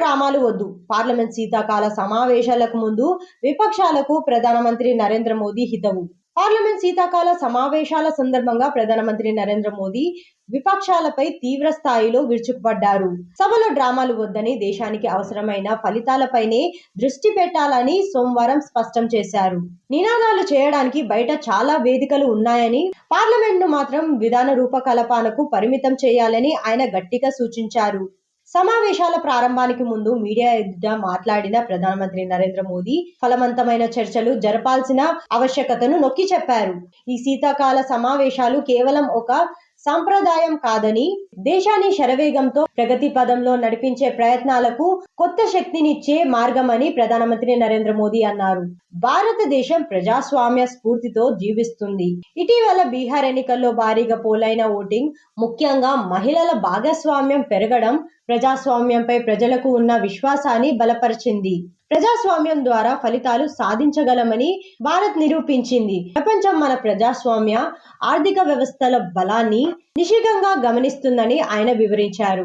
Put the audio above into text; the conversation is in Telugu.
డ్రామాలు వద్దు. పార్లమెంట్ శీతాకాల సమావేశాలకు ముందు విపక్షాలకు ప్రధానమంత్రి నరేంద్ర మోదీ హితవు. పార్లమెంట్ శీతాకాల సమావేశాల సందర్భంగా ప్రధానమంత్రి నరేంద్ర మోదీ విపక్షాలపై తీవ్ర స్థాయిలో విరుచుకుపడ్డారు. సభలో డ్రామాలు వద్దని దేశానికి అవసరమైన ఫలితాలపైనే దృష్టి పెట్టాలని సోమవారం స్పష్టం చేశారు. నినాదాలు చేయడానికి బయట చాలా వేదికలు ఉన్నాయని పార్లమెంట్ను మాత్రం విధాన రూపకల్పనకు పరిమితం చేయాలని ఆయన గట్టిగా సూచించారు. సమావేశాల ప్రారంభానికి ముందు మీడియా ఎదుట మాట్లాడిన ప్రధానమంత్రి నరేంద్ర మోదీ ఫలవంతమైన చర్చలు జరపాల్సిన ఆవశ్యకతను నొక్కి చెప్పారు. ఈ శీతాకాల సమావేశాలు కేవలం ఒక సంప్రదాయం కాదని దేశాన్ని శరవేగంతో ప్రగతి పదంలో నడిపించే ప్రయత్నాలకు కొత్త శక్తినిచ్చే మార్గమని ప్రధానమంత్రి నరేంద్ర మోదీ అన్నారు. భారతదేశం ప్రజాస్వామ్య స్ఫూర్తితో జీవిస్తుంది. ఇటీవల బీహార్ ఎన్నికల్లో భారీగా పోలైన ఓటింగ్ ముఖ్యంగా మహిళల భాగస్వామ్యం పెరగడం ప్రజాస్వామ్యంపై ప్రజలకు ఉన్న విశ్వాసాన్ని బలపరిచింది. ప్రజాస్వామ్యం ద్వారా ఫలితాలు సాధించగలమని భారత్ నిరూపించింది. ప్రపంచం మన ప్రజాస్వామ్య ఆర్థిక వ్యవస్థల బలాన్ని నిశితంగా గమనిస్తుందని ఆయన వివరించారు.